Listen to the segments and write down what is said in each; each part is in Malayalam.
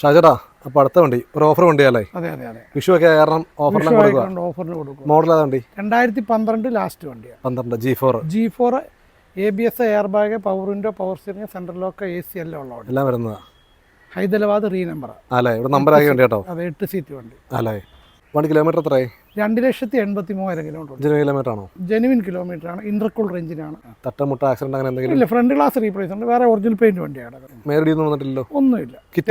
ഷാജടാ അപ്പൊ അടുത്ത വണ്ടി ഒരു ഓഫർ വണ്ടിയല്ലേ അതെ അതെ അതെ. വിഷു ഒക്കെ കാരണം കൊടുക്കുക ഓഫറിന് കൊടുക്കും. മോഡൽ ഏതാ വണ്ടി? രണ്ടായിരത്തി പന്ത്രണ്ട് ലാസ്റ്റ് വണ്ടിയാണ് പന്ത്രണ്ട് G four G four A B S airbag power window power steering central lock A C എല്ലാം ഉള്ള വണ്ടി. എല്ലാം വരുന്നതാ? ഹൈദരാബാദ് റീ നമ്പർ അല്ലേ? ഇവിടെ നമ്പർ ആയി വണ്ടി കേട്ടോ? അതെ എട്ട് സീറ്റ് വണ്ടി. അല്ലേ? വണ്ടി കിലോമീറ്റർ എത്രയായി? രണ്ട് ലക്ഷത്തി എൺപത്തി മൂവായിരം കിലോമീറ്റർ കിലോമീറ്റർ ആണോ? ജെനുവിൻ കിലോമീറ്റർ ആണ്. ഇന്റർകൂൾ റേഞ്ചിനാണ് തട്ടമുട്ട ആക്സിഡന്റ് അങ്ങനെ എന്തെങ്കിലും? ഇല്ല ഫ്രണ്ട് ഗ്ലാസ് റീപ്ലേസ് ഉണ്ട്. വേറെ ഒറിജിനൽ പെയിന്റ് വണ്ടിയാണ് മേരടി ഒന്നും വന്നിട്ടില്ലല്ലോ? ഒന്നുമില്ല. കിറ്റ്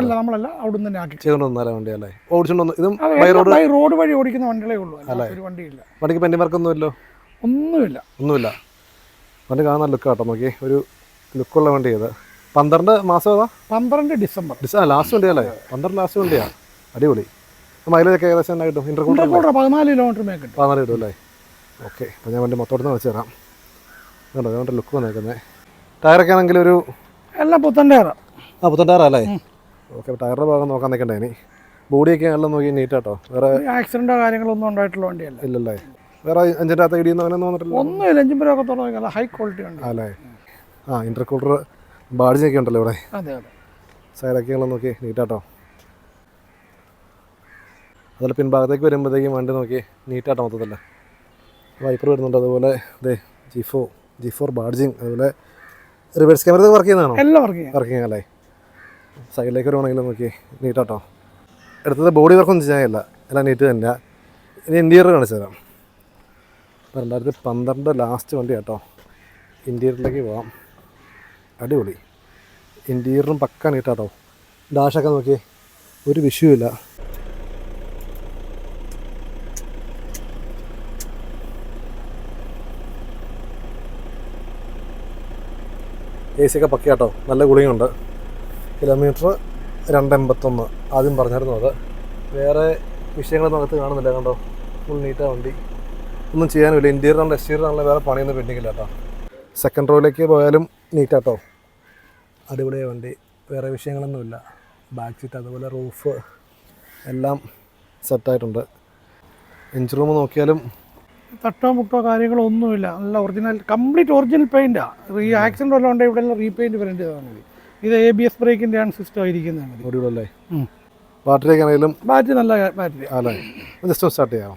അല്ല നമ്മളല്ല അവിടുന്ന് തന്നെ ആക്കി ചെയ്തുകൊണ്ട് വന്നാലേ വണ്ടി അല്ലേ ഓടിച്ചുകൊണ്ട് വന്നു ഇതും ബൈ റോഡ് വഴി ഓടിക്കുന്ന വണ്ടികളേ ഉള്ളൂ. അല്ല? ഒരു വണ്ടിയില്ല. വണ്ടിക്ക് പെൻഡിങ് വർക്ക് ഇല്ലല്ലോ ഒന്നുമില്ല. ഒന്നുമില്ല. വണ്ടി കാണാൻ ലുക്ക് കേട്ടോ നോക്കി. ഒരു ലുക്കുള്ള വണ്ടി ഇത്. പന്ത്രണ്ട് മാസം ഏതാ? പന്ത്രണ്ട് ഡിസംബർ. December last വണ്ടിയല്ലേ? പന്ത്രണ്ട് ലാസ്റ്റ് വണ്ടിയാ. അടിപൊളി. മൈലേജ് ഒക്കെ ഏകദേശം എന്നാ കിട്ടും? ഇന്റർകൂളർ പതിനാല് കിലോമീറ്റർ മേ കിട്ടും. പതിനാല് കിട്ടും അല്ലേ? ഓക്കെ അപ്പോൾ ഞാൻ വണ്ടി മൊത്തം വെച്ച് തരാം. കണ്ടോ ഞാൻ ലുക്ക് വന്നേക്കുന്നത് ടയറൊക്കെ ആണെങ്കിൽ ഒരു എല്ലാം പുത്തൻ കയറാം ആ. പുത്തൻ ടയറല്ലേ ഓക്കെ ടയറിന്റെ ഭാഗം നോക്കാൻ നിൽക്കണ്ടേ ഇനി? ബോഡിയൊക്കെ എല്ലാം നോക്കി നീറ്റാട്ടോ കേട്ടോ വേറെ ആക്സിഡന്റോ കാര്യങ്ങളൊന്നും ഉണ്ടായിട്ടുള്ള വണ്ടിയല്ല. ഇല്ലല്ലേ? വേറെ അഞ്ചിന്റെ അകത്ത് ഇടിയൊന്നും അങ്ങനെ വന്നിട്ടില്ല? ഒന്നുമില്ല എഞ്ചിൻ ഒക്കെ തുറന്നു ഹൈ ക്വാളിറ്റി ഉണ്ട് അല്ലേ? ആ ഇന്റർകൂട്ടർ ബാഡ്ജൊക്കെ ഉണ്ടല്ലോ ഇവിടെ. അതെ അതെ. സൈഡൊക്കെ നോക്കി നീറ്റാട്ടോ അതുപോലെ പിൻഭാഗത്തേക്ക് വരുമ്പോഴത്തേക്കും വണ്ടി നോക്കി നീറ്റായിട്ട് മൊത്തത്തില്ല വൈപ്പർ വരുന്നുണ്ട്. അതുപോലെ ഇതേ ജിഫോ G four G four badging അതുപോലെ റിവേഴ്സ് ക്യാമറ വർക്ക് ചെയ്യുന്നതാണോ? എല്ലാം വർക്കിംഗ് വർക്കിംഗ് അല്ലേ? സൈഡിലേക്ക് വരുവാണെങ്കിലും നോക്കി നീറ്റാട്ടോ. എടുത്തത് ബോഡി വർക്കൊന്നും ചെയ്യാനില്ല. എല്ലാം നീറ്റ് തന്നെ. ഇനി ഇന്റീരിയർ കാണിച്ചു തരാം. രണ്ടായിരത്തി പന്ത്രണ്ട് ലാസ്റ്റ് വണ്ടി കേട്ടോ ഇന്റീരിയറിലേക്ക് പോവാം. അടിപൊളി. ഇന്റീരിയറും പക്ക നീറ്റാട്ടോ ഡാഷൊക്കെ നോക്കി. ഒരു വിഷയമില്ല എ സി ഒക്കെ പക്കയാട്ടോ. നല്ല കൂളിംഗ് കിലോമീറ്റർ രണ്ട് എൺപത്തൊന്ന് ആദ്യം പറഞ്ഞായിരുന്നു അത്. വേറെ വിഷയങ്ങളൊന്നും അകത്ത് കാണുന്നില്ല കണ്ടോ? ഫുൾ നീറ്റാ വണ്ടി. ഒന്നും ചെയ്യാനുമില്ല. എക്സ്റ്റീരിയർ ആണല്ലോ വേറെ പണിയൊന്നും പെൻഡിങ്ങില്ല കേട്ടോ. സെക്കൻഡ് റോയിലേക്ക് പോയാലും നീറ്റാട്ടോ അടിപൊളിയായ വണ്ടി. വേറെ വിഷയങ്ങളൊന്നുമില്ല. ബാക്ക് സീറ്റ് അതുപോലെ റൂഫ് എല്ലാം സെറ്റായിട്ടുണ്ട് എഞ്ചിൻ റൂം നോക്കിയാലും തട്ടോ മുട്ടോ കാര്യങ്ങളോ ഒന്നുമില്ല നല്ല ഒറിജിനൽ കംപ്ലീറ്റ് ഒറിജിനൽ പെയിന്റാ ഈ ആക്സിഡന്റ് വല്ലതും ഉണ്ടെങ്കിൽ ഇവിടെ എല്ലാം റീപെയിന്റ് വരേണ്ടി മതി. ഇത് എ ബി എസ് ബ്രേക്കിന്റെ ആണ് സിസ്റ്റം ഇരിക്കുന്നത് മതി അടിപൊളിയല്ലേ ബാറ്ററിയൊക്കെ ആണെങ്കിലും ബാറ്ററി നല്ല ബാറ്ററി അല്ലേ ജസ്റ്റ് ഒന്ന് സ്റ്റാർട്ട് ചെയ്യാം.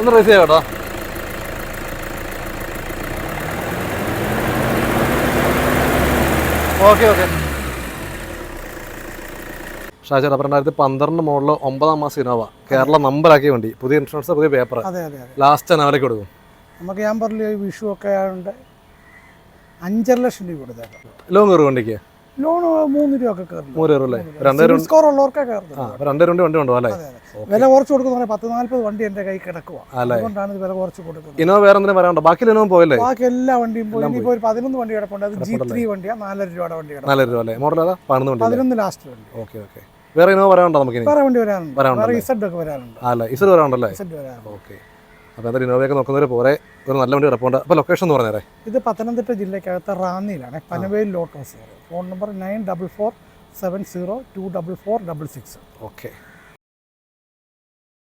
ഒന്ന് റേസ് ചെയ്യാം കേട്ടോ. ഓക്കെ ഓക്കെ ഷാജർ അപ്പം രണ്ടായിരത്തി പന്ത്രണ്ട് മോഡൽ ഒമ്പതാം മാസം ഇനോവ. കേരള നമ്പറാക്കിയ വണ്ടി. പുതിയ ഇൻഷുറൻസ് പുതിയ പേപ്പർ അതെ അതെ അതെ. ലാസ്റ്റ് അനവരക്ക് കൊടുക്കും. നമുക്ക് ഞാൻ പറഞ്ഞില്ല ഈ വിഷു ഒക്കെ ആയതുകൊണ്ട് അഞ്ചര ലക്ഷം രൂപ കൊടുത്തേക്കാം. ലോൺ കയറും വണ്ടിക്ക്? ലോൺ മൂന്ന് രൂപ ഒക്കെ മൂന്ന് അല്ലേ? സ്കോർ ഉള്ളവർക്കേ കയറുന്നത്. വണ്ടി ഉണ്ടോ അല്ലേ? വില കുറച്ച് കൊടുക്കുന്ന പത്ത് നാല്പത് വണ്ടി എന്റെ കൈ കിടക്കുക അതുകൊണ്ടാണ് ഇത് വില കുറച്ച് കൊടുക്കുന്നത്. ഇനോ വേറെ പറയാനുണ്ടോ? ബാക്കി ലോണും പോയല്ലേ? ബാക്കി എല്ലാ വണ്ടിയും പോയി. ഇനിയിപ്പോൾ ഒരു പതിനൊന്ന് വണ്ടി കിടപ്പുണ്ട്. അത് ജി ത്രീ വണ്ടിയാണ് നാലര രൂപയുടെ വണ്ടി കിടക്കും നാല് രൂപ അല്ലേ? മോഡൽ പതിനൊന്ന് ലാസ്റ്റ് വണ്ടി. ഓക്കെ ഓക്കെ വേറെ ഇനോവ വരാനുണ്ടോ നമുക്ക് വരാനുണ്ട്? ഇസഡ് ഒക്കെ വരാനുണ്ട്. അല്ലേ വരാനുണ്ടല്ലേ? ഇസഡ് വരാനുണ്ട്. ഓക്കെ. അപ്പോൾ എന്തായാലും ഇനോവയൊക്കെ നോക്കുന്നവര് പോരെ. ഒരു നല്ല വണ്ടി കിടപ്പുണ്ട്. അപ്പോൾ ലൊക്കേഷൻ എന്ന് പറഞ്ഞേരെ. ഇത് പത്തനംതിട്ട ജില്ലക്കകത്ത് റാന്നിയിലാണ്. Panavel Lotus phone number nine double four seven zero two double four double six okay.